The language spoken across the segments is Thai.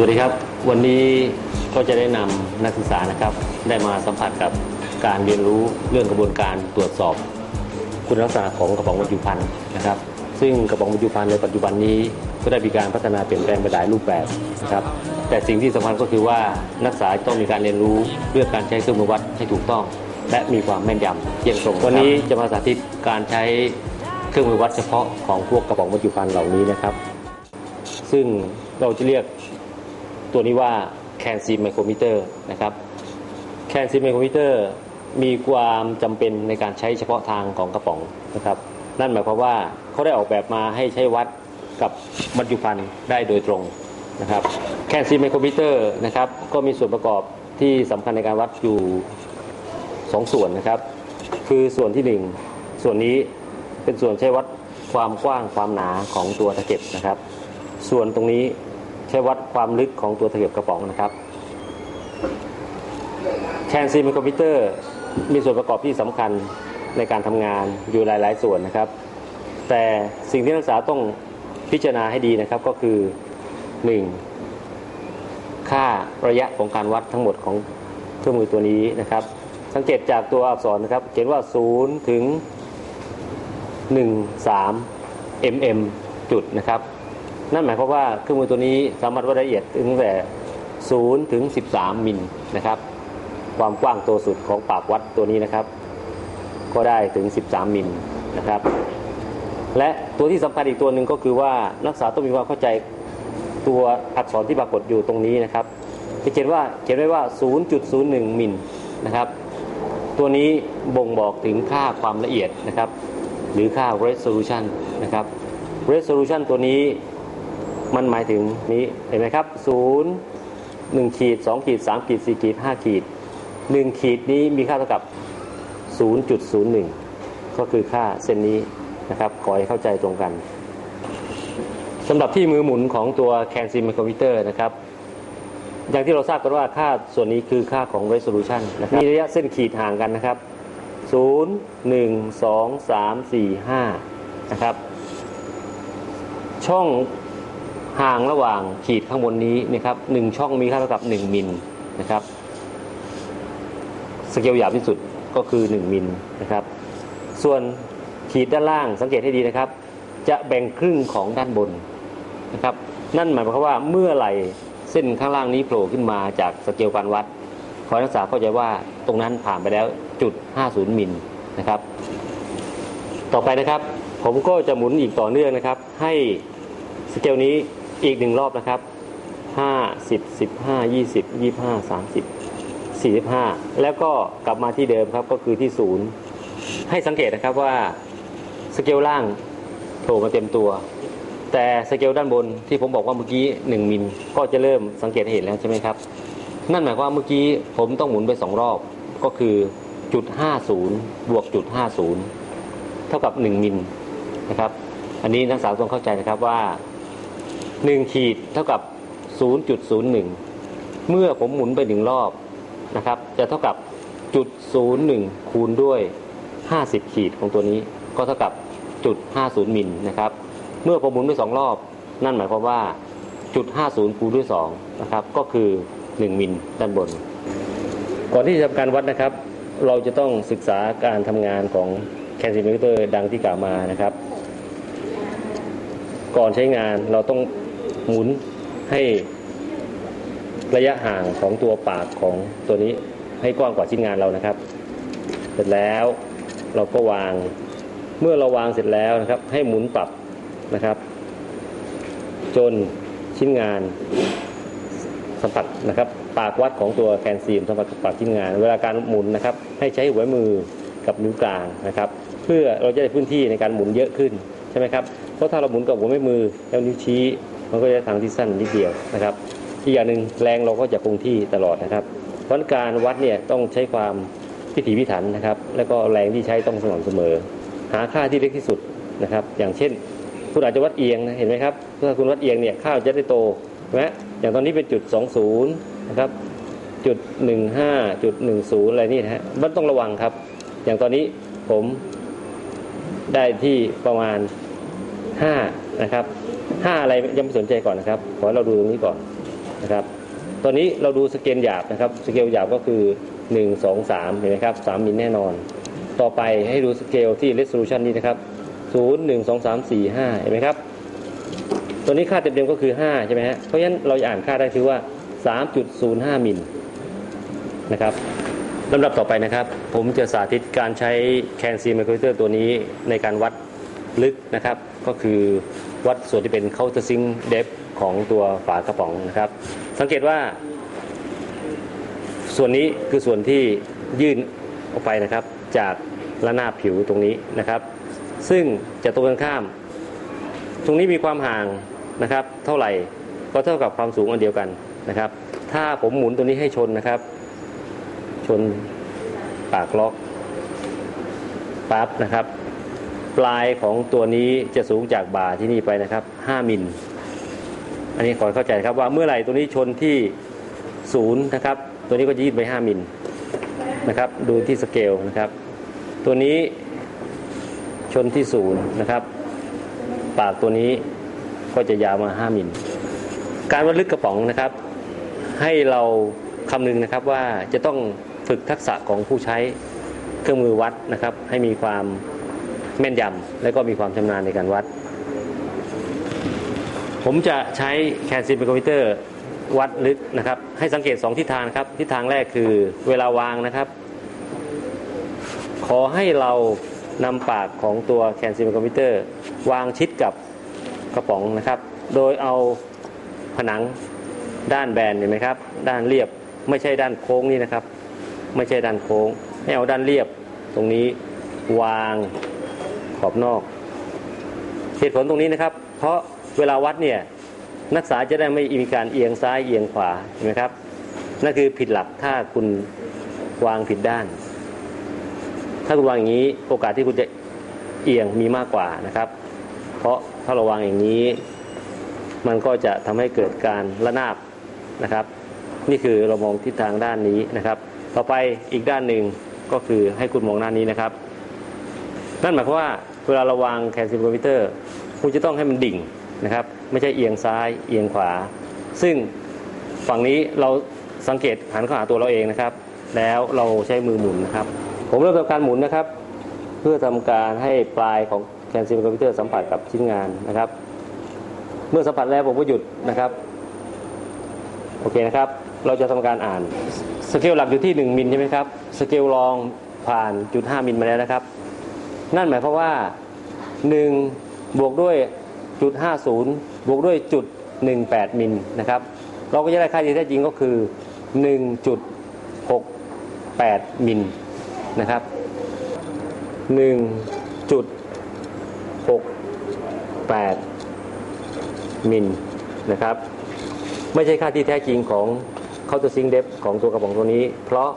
วัสดีครับ วันนี้ก็จะได้นำนักศึกษานะครับ ได้มาสัมผัสกับการเรียนรู้เรื่องกระบวนการตรวจสอบ คุณลักษณะของกระป๋องบรรจุภัณฑ์นะครับ ซึ่งกระป๋องบรรจุภัณฑ์ในปัจจุบันนี้ก็ได้มีการพัฒนาเปลี่ยนแปลงไปหลายรูปแบบนะครับ แต่สิ่งที่สำคัญก็คือว่านักศึกษาต้องมีการเรียนรู้เรื่องการใช้เครื่องมือวัดให้ถูกต้อง และมีความแม่นยำเที่ยงตรงวันนี้จะมาสาธิตการใช้เครื่องมือวัดเฉพาะของพวกกระป๋องบรรจุภัณฑ์เหล่านี้นะครับ ซึ่งเราจะเรียก ตัวนี้ว่าแคนซีไมโครมิเตอร์นะครับแคนซีไมโครมิเตอร์มีความจำเป็นในการใช้เฉพาะทางของกระป๋องนะครับ นั่นหมายความว่าเขาได้ออกแบบมาให้ใช้วัดกับบรรจุภัณฑ์ได้โดยตรงนะครับแคนซีไมโครมิเตอร์นะครับก็มีส่วนประกอบที่สำคัญในการวัดอยู่สองส่วนนะครับ คือส่วนที่หนึ่งส่วนนี้เป็นส่วนใช้วัดความกว้างความหนาของตัวตะเข็บนะครับ ส่วนตรงนี้ ใช้วัดความลึกของตัวตะเข็บกระป๋องนะครับแคนซีมิครมิเตอร์มีส่วนประกอบที่สำคัญในการทำงานอยู่หลาย ๆ ส่วนนะครับ แต่สิ่งที่นักศึกษาต้องพิจารณาให้ดีนะครับก็คือ 1. ค่าระยะของการวัดทั้งหมดของเครื่องมือตัวนี้นะครับ สังเกตจากตัวอักษรนะครับเขียนว่า 0 ถึง 1 3 mm จุดนะครับ นั่นหมายความว่าเครื่องมือตัวนี้สามารถวัดละเอียดถึงแต่0ถึง 13 มิลนะครับ ความกว้างตัวสุดของปากวัดตัวนี้นะครับ ก็ได้ถึง 13 มิลนะครับ และตัวที่สำคัญอีกตัวหนึ่งก็คือว่านักศึกษาต้องมีความเข้าใจตัวอักษรที่ปรากฏอยู่ตรงนี้นะครับจะเขียนว่าเขียนไว้ว่า 0.01 มิลนะครับ ตัวนี้บ่งบอกถึงค่าความละเอียดนะครับ หรือค่า resolution นะครับ resolution ตัวนี้ มันหมายถึงนี้เห็นไหมครับ0 1ขีด2ขีด3ขีด4ขีด5ขีด1ขีดนี้มีค่าเท่ากับ 0.01 ก็คือค่าเส้นนี้นะครับขอให้เข้าใจตรงกันสำหรับที่มือหมุนของตัวแคนซิมไมโครมิเตอร์นะครับ อย่างที่เราทราบกันว่าค่าส่วนนี้คือค่าของ resolution นะครับมีระยะเส้นขีดห่างกันนะครับ 0 1 2 3 4 5 นะครับ ช่อง ห่างระหว่างขีดข้างบนนี้นะครับหนึ่งช่องมีค่าเท่ากับ 1มิลนะครับสเกลหยาบที่สุดก็คือ 1มิลนะครับ ส่วนขีดด้านล่างสังเกตให้ดีนะครับ จะแบ่งครึ่งของด้านบนนะครับ นั่นหมายความว่าเมื่อไหร่เส้นข้างล่างนี้โผล่ขึ้นมาจากสเกลการวัดขอให้นักศึกษาเข้าใจว่าตรงนั้นผ่านไปแล้วจุด 50 มิลนะครับ ต่อไปนะครับ ผมก็จะหมุนอีกต่อเนื่องนะครับ ให้สเกลนี้ อีกหนึ่งรอบนะครับ5 10 15 20 25 30 45แล้วก็กลับมาที่เดิมครับก็คือที่ศูนย์ให้สังเกตนะครับว่าสเกลล่างโผล่มาเต็มตัว แต่สเกลด้านบนที่ผมบอกว่าเมื่อกี้1มิลก็จะเริ่มสังเกตเห็นแล้วใช่ไหมครับ นั่นหมายความว่าเมื่อกี้ผมต้องหมุนไป2รอบก็คือจุด50บวกจุด50เท่ากับ1มิลนะครับ อันนี้นักศึกษาต้องเข้าใจนะครับว่า 1 ขีดเท่ากับ 0.01 เมื่อผมหมุนไปหนึ่งรอบนะครับ จะเท่ากับจุด01 คูณด้วย 50 ขีดของตัวนี้ ก็เท่ากับจุด50มิลนะครับ เมื่อผมหมุนไปสองรอบ นั่นหมายความว่าจุด50คูณด้วย2นะครับ ก็คือ 1มิลด้านบน ก่อนที่จะทำการวัดนะครับ เราจะต้องศึกษาการทำงานของแคนซิมิเตอร์ดังที่กล่าวมานะครับ ก่อนใช้งานเราต้อง หมุนให้ระยะห่างของตัวปากของตัวนี้ให้กว้างกว่าชิ้นงานเรานะครับ เสร็จแล้วเราก็วาง เมื่อเราวางเสร็จแล้วนะครับ ให้หมุนปรับนะครับ จนชิ้นงานสัมผัสนะครับ ปากวัดของตัวแคนซีมสัมผัสกับปากชิ้นงาน เวลาการหมุนนะครับ ให้ใช้หัวมือกับนิ้วกลางนะครับ เพื่อเราจะได้พื้นที่ในการหมุนเยอะขึ้นใช่ไหมครับเพราะถ้าเราหมุนกับหัวแม่มือแล้วนิ้วชี้ มันก็จะทางที่สั้นนิดเดียวนะครับ อีกอย่างหนึ่งแรงเราก็จะคงที่ตลอดนะครับ เพราะการวัดเนี่ยต้องใช้ความพิถีพิถันนะครับ แล้วก็แรงที่ใช้ต้องสม่ำเสมอ หาค่าที่เล็กที่สุดนะครับ อย่างเช่น คุณอาจจะวัดเอียงนะเห็นไหมครับถ้าคุณวัดเอียงเนี่ยข้าวจะได้โตใช่ไหมอย่างตอนนี้เป็นจุด 20นะครับจุด 15จุด 10 อะไรนี่นะฮะมันต้องระวังครับ อย่างตอนนี้ผมได้ที่ประมาณ 5 นะครับ 5อะไรยังไม่สนใจก่อนนะครับ ขอให้เราดูตรงนี้ก่อนนะครับ ตอนนี้เราดูสเกลหยาบนะครับ สเกลหยาบก็คือ1 2 3เห็นไหมครับ3มิลแน่นอน ต่อไปให้ดูสเกลที่ resolution นี้นะครับ0 1 2 3 4 5เห็นไหมครับ ตัวนี้ค่าเต็มๆก็คือ5ใช่ไหมฮะ เพราะฉะนั้นเราอ่านค่าได้คือว่า3.05มิลนะครับลำดับต่อไปนะครับ ผมจะสาธิตการใช้แคนซีไมโครมิเตอร์ตัวนี้ในการวัด ลึกนะครับ ก็คือวัดส่วนที่เป็น counter sink depth ของตัวฝากระป๋องนะครับ สังเกตว่า ส่วนนี้คือส่วนที่ยื่นออกไปนะครับ จากระนาบผิวตรงนี้นะครับ ซึ่งจะตรงกันข้าม ตรงนี้มีความห่างนะครับ เท่าไหร่ก็เท่ากับความสูงอันเดียวกันนะครับ ถ้าผมหมุนตัวนี้ให้ชนนะครับ ชนปากล็อกปั๊บนะครับ ปลายของตัวนี้จะสูงจากบ่าที่นี่ไปนะครับ 5 มิล อันนี้ขอเข้าใจครับว่าเมื่อไหร่ตัวนี้ชนที่ศูนย์นะครับ ตัวนี้ก็จะยืดไป 5 มิลนะครับ ดูที่สเกลนะครับ ตัวนี้ชนที่ศูนย์นะครับ ปากตัวนี้ก็จะยาวมา 5 มิล การวัดลึกกระป๋องนะครับ ให้เราคำนึงนะครับว่าจะต้องฝึกทักษะของผู้ใช้เครื่องมือวัดนะครับ ให้มีความ แม่นยำและก็มีความชำนาญในการวัด ผมจะใช้แคนซิลเป็นคอมพิวเตอร์วัดลึกนะครับ ให้สังเกต 2ทิศทางครับทิศทางแรกคือเวลาวางนะครับ ขอให้เรานำปากของตัวแคนซิลเป็นคอมพิวเตอร์วางชิดกับกระป๋องนะครับ โดยเอาผนังด้านแบนเห็นไหมครับ ด้านเรียบไม่ใช่ด้านโค้งนี่นะครับ ไม่ใช่ด้านโค้งให้เอาด้านเรียบตรงนี้วาง ขอบนอก เหตุผลตรงนี้นะครับ เพราะเวลาวัดเนี่ยนักศึกษาจะได้ไม่มีการเอียงซ้ายเอียงขวาเห็นไหมครับนั่นคือผิดหลักถ้าคุณวางผิดด้าน ถ้าคุณวางอย่างนี้โอกาสที่คุณจะเอียงมีมากกว่านะครับ เพราะถ้าเราวางอย่างนี้ มันก็จะทำให้เกิดการระนาบนะครับ นี่คือเรามองทิศทางด้านนี้นะครับ ต่อไปอีกด้านหนึ่งก็คือให้คุณมองด้านนี้นะครับ นั่นหมายความว่า เวลาเราวางแคนซิลคอมพิวเตอร์คุณจะต้องให้มันดิ่งนะครับ ไม่ใช่เอียงซ้ายเอียงขวา ซึ่งฝั่งนี้เราสังเกตหันเข้าหาตัวเราเองนะครับ แล้วเราใช้มือหมุนนะครับ ผมเริ่มทำการหมุนนะครับ เพื่อทำการให้ปลายของแคนซิลคอมพิวเตอร์สัมผัสกับชิ้นงานนะครับ เมื่อสัมผัสแล้วผมก็หยุดนะครับโอเคนะครับ เราจะทำการอ่านสเกลหลักอยู่ที่ 1 มิลใช่ไหมครับ สเกลรองผ่านจุด5มิลมาแล้วนะครับ นั่นหมายความว่า1บวกด้วยจุด50 บวกด้วยจุด18มิลนะครับเราก็จะได้ค่าที่แท้จริงก็คือ 1.68 มิลนะครับ1.68 มิลนะครับไม่ใช่ค่าที่แท้จริงของเคาน์เตอร์ซิงเดฟของตัวกระป๋องตัวนี้ เพราะ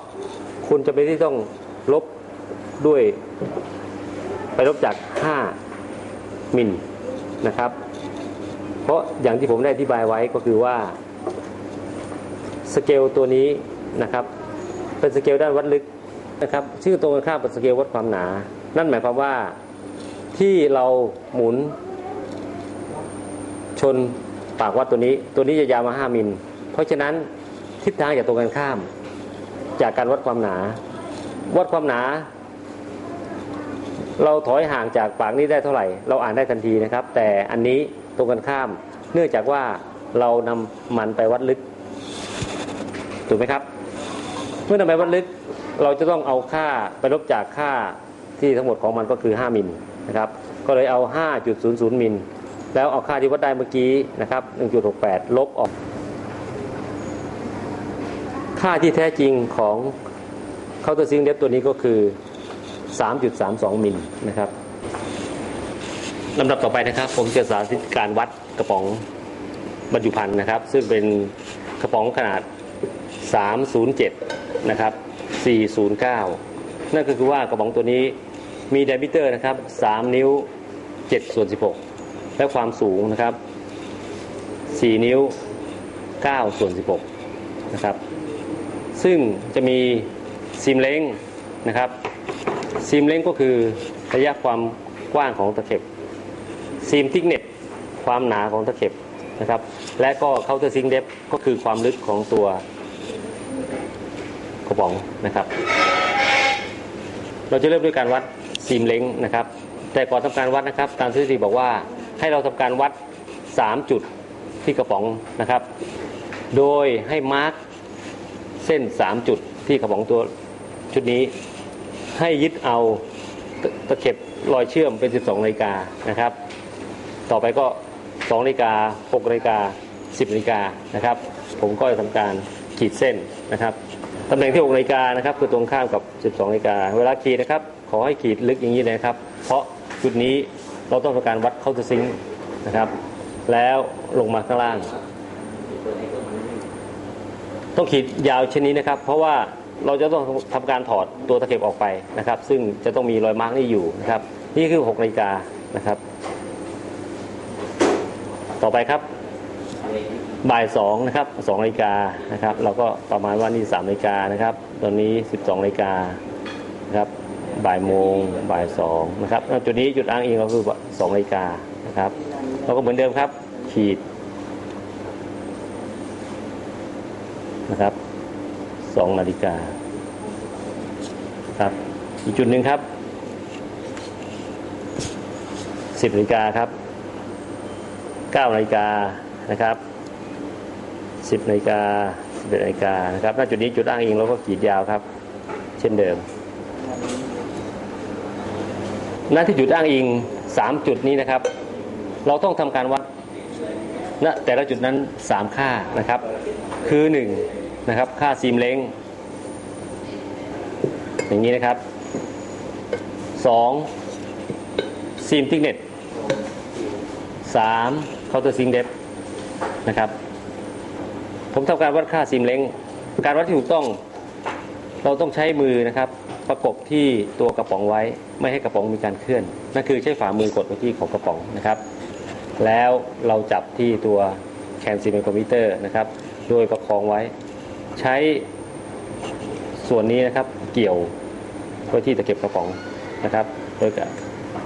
คุณจะไม่ได้ต้องลบด้วย ลบจาก 5 มิลนะครับ เพราะอย่างที่ผมได้อธิบายไว้ก็คือว่าสเกลตัวนี้นะครับเป็นสเกลด้านวัดลึกนะครับชื่อตรงกันข้ามกับสเกลวัดความหนา นั่นหมายความว่าที่เราหมุน ชนปากวัดตัวนี้ ตัวนี้จะยาวมา 5 มิล เพราะฉะนั้นทิศทางจะตรงกันข้าม จากการวัดความหนา วัดความหนา เราถอยห่างจากปากนี้ได้เท่าไหร่ เราอ่านได้ทันทีนะครับ แต่อันนี้ตรงกันข้าม เนื่องจากว่าเรานำมันไปวัดลึก ถูกไหมครับ เมื่อนำไปวัดลึก เราจะต้องเอาค่าไปลบจากค่าที่ทั้งหมดของมันก็คือ 5มิลนะครับ ก็เลยเอา 5.00 มิล แล้วเอาค่าที่วัดได้เมื่อกี้นะครับ 1.68 ลบออก ค่าที่แท้จริงของเคาน์เตอร์ซิงเดฟตัวนี้ก็คือ 3.32มิลนะครับลำดับต่อไปนะครับ ผมจะสาธิตการวัดกระป๋องบรรจุภัณฑ์นะครับ ซึ่งเป็นกระป๋องขนาด 307 นะครับ 409 นั่นก็คือว่ากระป๋องตัวนี้มีไดมิเตอร์นะครับ 3 นิ้ว 7 ส่วน 16 และความสูงนะครับ 4 นิ้ว 9 ส่วน 16 นะครับ ซึ่งจะมีซิมเล้งนะครับ ซิมเล้งก็คือระยะความกว้างของตะเข็บซิมทิกเน็ตความหนาของตะเข็บนะครับ และก็เคาน์เตอร์ซิงเดฟก็คือความลึกของตัวกระป๋องนะครับ เราจะเริ่มด้วยการวัดซีมเล้งนะครับ แต่ก่อนทำการวัดนะครับ ตามทฤษฎีบอกว่าให้เราทำการวัด 3 จุดที่กระป๋องนะครับ โดยให้มาร์กเส้น 3 จุดที่กระป๋องตัวชุดนี้ ให้ยึดเอาตะเข็บรอยเชื่อมเป็น 12นาฬิกานะครับ ต่อไปก็2นาฬิกา6นาฬิกา 10นาฬิกานะครับ ผมก็จะทำการขีดเส้นนะครับตำแหน่งที่6นาฬิกานะครับคือตรงข้ามกับ 12นาฬิกาเวลาขีดนะครับ ขอให้ขีดลึกอย่างนี้นะครับ เพราะจุดนี้เราต้องทำการวัดเข้าตัวซิงนะครับ แล้วลงมาข้างล่าง ต้องขีดยาวเช่นนี้นะครับ เพราะว่า เราจะต้องทำการถอดตัวตะเข็บออกไปนะครับ ซึ่งจะต้องมีรอยมาร์กนี่อยู่นะครับ นี่คือ6นาฬิกานะครับ ต่อไปครับบ่ายสองนะครับสองนาฬิกานะครับ เราก็ประมาณว่านี่สามนาฬิกานะครับ ตอนนี้12นาฬิกานะครับบ่ายโมงบ่ายสองนะครับจุดนี้จุดอ้างอิงก็คือสองนาฬิกานะครับเราก็เหมือนเดิมครับ ขีดนะครับ สองนาฬิกาครับ อีกจุดหนึ่งครับสิบนาฬิกาครับ9นาฬิกานะครับ10นาฬิกา11นาฬิกานะครับณจุดนี้จุดอ้างอิงเราก็ขีดยาวครับ เช่นเดิมณที่จุดอ้างอิง 3 จุดนี้นะครับ เราต้องทำการวัดณแต่ละจุดนั้น 3 ค่านะครับ คือ 1 นะครับ ค่าซีมเล้งอย่างนี้นะครับ 2 ซีมทิกเน็ตสามเคาน์เตอร์ซิงเดฟนะครับ ผมทำการวัดค่าซิมเล้งการวัดที่ถูกต้อง เราต้องใช้มือนะครับ ประกบที่ตัวกระป๋องไว้ ไม่ให้กระป๋องมีการเคลื่อน นั่นคือใช้ฝ่ามือกดไปที่ของกระป๋องนะครับ แล้วเราจับที่ตัวแคนซิมคอมพิวเตอร์นะครับ โดยประคองไว้ ใช้ส่วนนี้นะครับเกี่ยวไว้ที่ตะเข็บกระป๋องนะครับโดยการ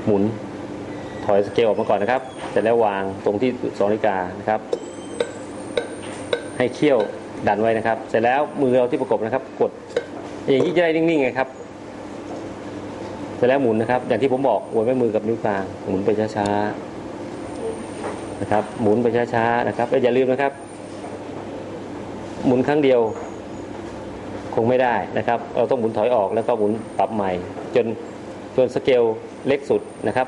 หมุนถอยสเกลออกมาก่อนนะครับเสร็จแล้ววางตรงที่สองนาฬิกานะครับ ให้เขี้ยวดันไว้นะครับ เสร็จแล้วมือเราที่ประกบนะครับ กดอย่างนี้จะได้นิ่งๆไงครับเสร็จแล้วหมุนนะครับ อย่างที่ผมบอกวนไว้มือกับนิ้วกลางหมุนไปช้าๆนะครับ หมุนไปช้าๆนะครับแล้วอย่าลืมนะครับ หมุนครั้งเดียวคงไม่ได้นะครับ เราต้องหมุนถอยออกแล้วก็หมุนปรับใหม่ จนจนสเกลเล็กสุดนะครับ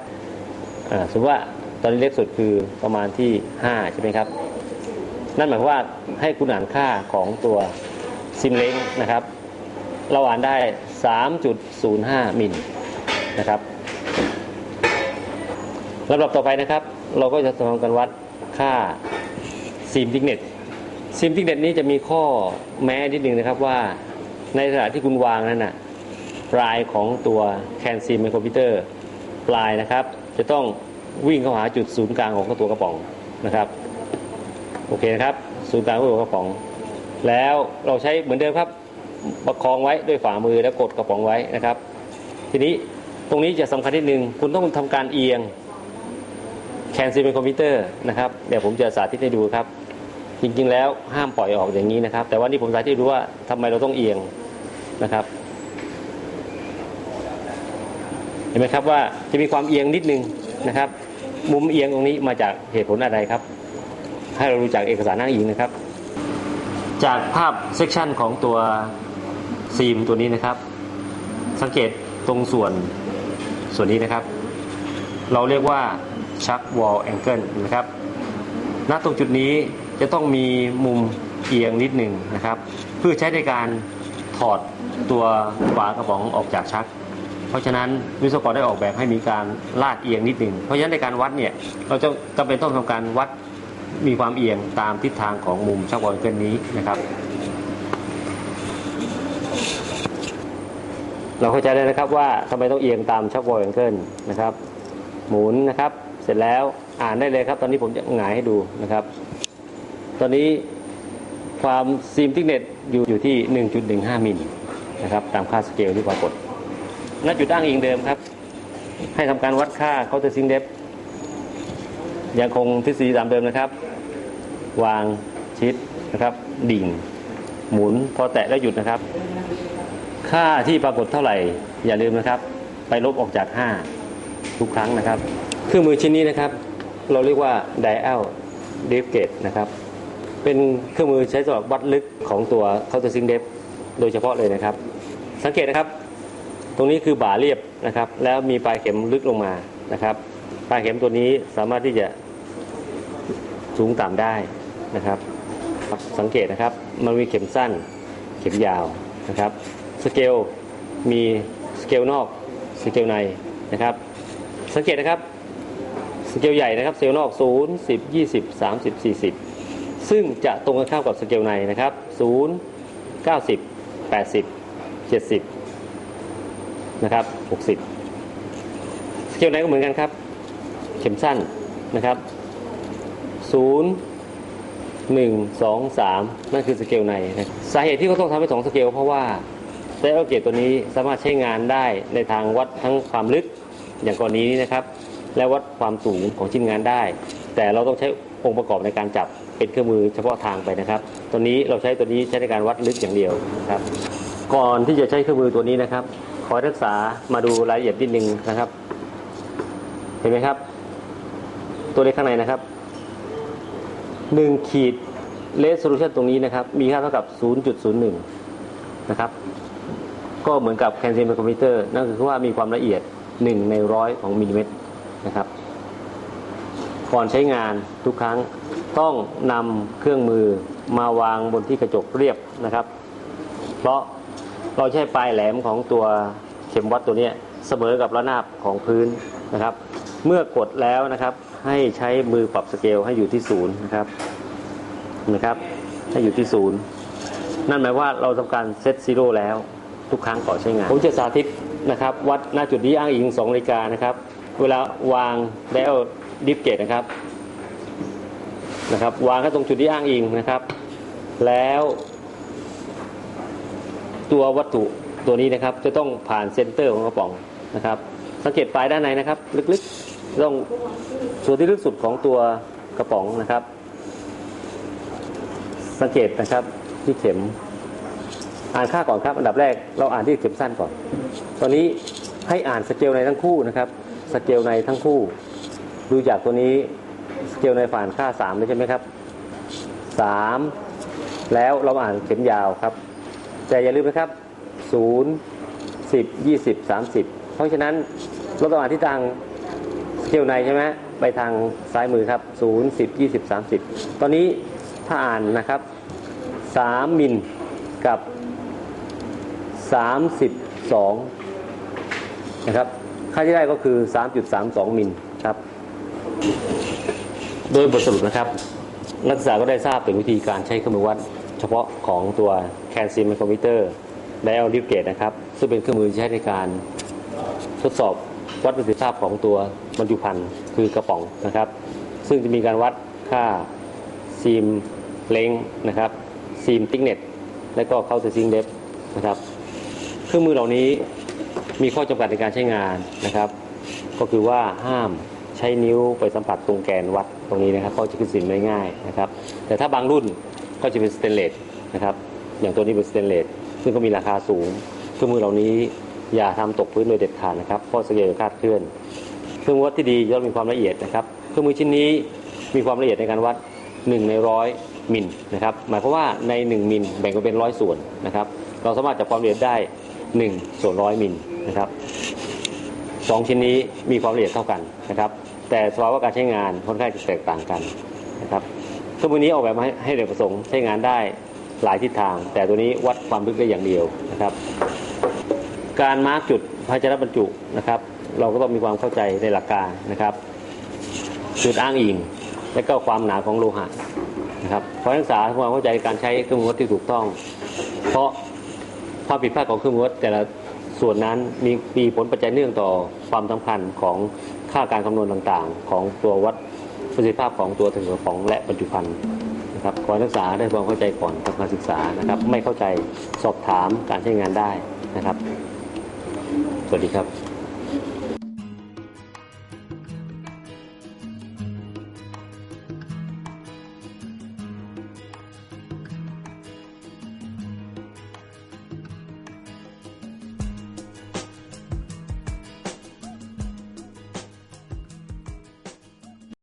สมมติว่าตอนนี้เล็กสุดคือประมาณที่ 5 ใช่ไหมครับ นั่นหมายความว่าให้คุณอ่านค่าของตัวซิมเล้งนะครับ เราอ่านได้ 3.05 มิลนะครับลำดับต่อไปนะครับ เราก็จะทำการวัดค่าซิมทิกเน็ต ซิมทิกเน็ตนี้จะมีข้อแม้นิดนึงนะครับว่าในขณะที่คุณวางนั้นนะปลายของตัวแคนซีมไมโครพิวเตอร์ปลายนะครับ จะต้องวิ่งเข้าหาจุดศูนย์กลางของตัวกระป๋องนะครับโอเคนะครับศูนย์กลางของตัวกระป๋อง แล้วเราใช้เหมือนเดิมครับประคองไว้ด้วยฝ่ามือแล้วกดกระป๋องไว้นะครับ ทีนี้ตรงนี้จะสำคัญนิดนึงคุณต้องทำการเอียงแคนซีเป็นคอมพิวเตอร์นะครับเดี๋ยวผมจะสาธิตให้ดูครับ จริงๆ แล้วห้ามปล่อยออกอย่างนี้นะครับ แต่ว่านี่ผมสาธิตให้ดูว่าทำไมเราต้องเอียงนะครับ เห็นไหมครับว่าจะมีความเอียงนิดนึงนะครับ มุมเอียงตรงนี้มาจากเหตุผลอะไรครับ ให้เรารู้จากเอกสารอ้างอิงนะครับ จากภาพเซกชันของตัวซีมตัวนี้นะครับ สังเกตตรงส่วนส่วนนี้นะครับ เราเรียกว่าชักวอลแองเกิลนะครับณตรงจุดนี้ จะต้องมีมุมเอียงนิดหนึ่งนะครับ เพื่อใช้ในการถอดตัวฝากระป๋องออกจากชัก เพราะฉะนั้นวิศวกรได้ออกแบบให้มีการลาดเอียงนิดหนึ่งเพราะฉะนั้นในการวัดเนี่ยเราจะจำเป็นต้องทำการวัดมีความเอียงตามทิศทางของมุมชักวอลเกินนี้นะครับ เราเข้าใจแล้วนะครับว่าทำไมต้องเอียงตามชักวอลเกินนะครับ หมุนนะครับ เสร็จแล้วอ่านได้เลยครับ ตอนนี้ผมจะหงายให้ดูนะครับ ตอนนี้ความซีมทิกเน็ตอยู่อยู่ที่ 1.15 มิลนะครับตามค่าสเกลที่ปรากฏณจุดอ้างอิงเดิมครับ ให้ทำการวัดค่าเคาน์เตอร์ซิงเดฟยังคงทฤษฎีตามเดิมนะครับ วางชิดนะครับ ดิ่ง หมุนพอแตะแล้วหยุดนะครับ ค่าที่ปรากฏเท่าไหร่ อย่าลืมนะครับ ไปลบออกจาก 5 ทุกครั้งนะครับ เครื่องมือชิ้นนี้นะครับ เราเรียกว่า dial depth gauge นะครับ เป็นเครื่องมือใช้สำหรับวัดลึกของตัว counter sink depth โดยเฉพาะเลยนะครับ สังเกตนะครับ ตรงนี้คือบ่าเรียบนะครับ แล้วมีปลายเข็มลึกลงมานะครับ ปลายเข็มตัวนี้สามารถที่จะสูงต่ำได้นะครับ สังเกตนะครับมันมีเข็มสั้น เข็มยาวนะครับสเกลมีสเกลนอกสเกลในนะครับ สังเกตนะครับสเกลใหญ่นะครับสเกลนอก 0 10 20 30 40 ซึ่งจะตรงกันข้ามกับสเกลในนะครับ 0 90 80 70 นะครับ 60 สเกลในก็เหมือนกันครับ เข็มสั้นนะครับ0หนึ่งสองสามนั่นคือสเกลในนะสาเหตุที่เขาต้องทำให้สองสเกลเพราะว่าไดอัลเกตตัวนี้สามารถใช้งานได้ในทางวัดทั้งความลึกอย่างกรณีนี้นะครับ และวัดความสูงของชิ้นงานได้ แต่เราต้องใช้องค์ประกอบในการจับ เป็นเครื่องมือเฉพาะทางไปนะครับ ตัวนี้เราใช้ตัวนี้ใช้ในการวัดลึกอย่างเดียวนะครับ ก่อนที่จะใช้เครื่องมือตัวนี้นะครับ ขอรักษามาดูรายละเอียดนิดนึงนะครับ เห็นไหมครับ ตัวเลขข้างในนะครับหนึ่งขีดเลสโซลูชันตรงนี้นะครับ มีค่าเท่ากับ 0.01 นะครับ ก็เหมือนกับแคนเซิลไมโครมิเตอร์นั่นคือว่ามีความละเอียด 1 ในร้อยของมิลลิเมตรนะครับ ก่อนใช้งานทุกครั้ง ต้องนำเครื่องมือมาวางบนที่กระจกเรียบนะครับ เพราะเราใช้ปลายแหลมของตัวเข็มวัดตัวนี้เสมอกับระนาบของพื้นนะครับ เมื่อกดแล้วนะครับ ให้ใช้มือปรับสเกลให้อยู่ที่ศูนย์นะครับนะครับ ให้อยู่ที่ศูนย์นั่นหมายว่าเราทำการเซตซีโร่แล้วทุกครั้งก่อนใช้งาน ผมจะสาธิตนะครับ วัดหน้าจุดนี้อ้างอิง2นาฬิกานะครับ เวลาวางไดอัลดิฟเกตนะครับ นะครับ วางก็ตรงจุดที่อ้างอิงนะครับ แล้วตัววัตถุตัวนี้นะครับ จะต้องผ่านเซนเตอร์ของกระป๋องนะครับ สังเกตปลายด้านในนะครับ ลึกๆต้องส่วนที่ลึกสุดของตัวกระป๋องนะครับ สังเกตนะครับที่เข็ม อ่านค่าก่อนครับ อันดับแรกเราอ่านที่เข็มสั้นก่อน ตอนนี้ให้อ่านสเกลในทั้งคู่นะครับ สเกลในทั้งคู่ ดูจากตัวนี้ เกลในผ่านค่า3เลยใช่ไหมครับ3แล้วเราอ่านเข็มยาวครับ แต่อย่าลืมนะครับ0 10 20 30เพราะฉะนั้นเราต้องอ่านที่ทางเกลในใช่ไหมไปทางซ้ายมือครับ0 10 20 30ตอนนี้ถ้าอ่านนะครับ3มิลกับ32นะครับค่าที่ได้ก็คือ 3.32 มิลครับ ยบทสรุปนะครับ นักศึกษาก็ได้ทราบถึงวิธีการใช้เครื่องมือวัด เฉพาะของตัวแคนซิมไมโครมิเตอร์ไดอัลดิฟเกตนะครับ ซึ่งเป็นเครื่องมือใช้ในการทดสอบวัดประสิทธิภาพของตัวบรรจุภัณฑ์คือกระป๋องนะครับ ซึ่งจะมีการวัดค่าซีมเล้งนะครับซีมติ๊กเน็ตและก็เข้าซิงเดฟนะครับ เครื่องมือเหล่านี้มีข้อจำกัดในการใช้งานนะครับ ก็คือว่าห้าม ใช้นิ้วไปสัมผัสตรงแกนวัดตรงนี้นะครับเพราะจะขึ้นสินไม่ง่ายนะครับ แต่ถ้าบางรุ่นก็จะเป็นสเตนเลสนะครับ อย่างตัวนี้เป็นสเตนเลสซึ่งก็มีราคาสูงเครื่องมือเหล่านี้อย่าทำตกพื้นโดยเด็ดขาดนะครับเพราะสเกลคลาดเคลื่อน เครื่องวัดที่ดีจะต้องมีความละเอียดนะครับ เครื่องมือชิ้นนี้มีความละเอียดในการวัด 1 ในร้อยมิลนะครับ หมายความว่าใน 1 มิลแบ่งเป็นร้อยส่วนนะครับ เราสามารถจับความละเอียดได้ 1 ส่วนร้อยมิลนะครับสองชิ้นนี้มีความละเอียดเท่ากันนะครับ แต่สภาวะการใช้งานค่อนข้างจะแตกต่างกันนะครับเครื่องมือนี้ออกแบบมาให้ให้เด็กประสงค์ใช้งานได้หลายทิศทาง แต่ตัวนี้วัดความลึกได้อย่างเดียวนะครับ การมาร์กจุดภาชนะบรรจุนะครับ เราก็ต้องมีความเข้าใจในหลักการนะครับ จุดอ้างอิง และก็ความหนาของโลหะนะครับขอให้นักศึกษาทำความเข้าใจการใช้เครื่องมือวัดที่ถูกต้อง เพราะความผิดพลาดของเครื่องมือวัดแต่ละส่วนนั้นมีมีผลปัจจัยเนื่องต่อความสำคัญของ ค่าการคำนวณต่างๆ ของตัววัดประสิทธิภาพของตัวถึงกระป๋องและบรรจุภัณฑ์นะครับขอให้นักศึกษาได้ความเข้าใจก่อนทำการศึกษานะครับ ไม่เข้าใจสอบถามการใช้งานได้นะครับ สวัสดีครับ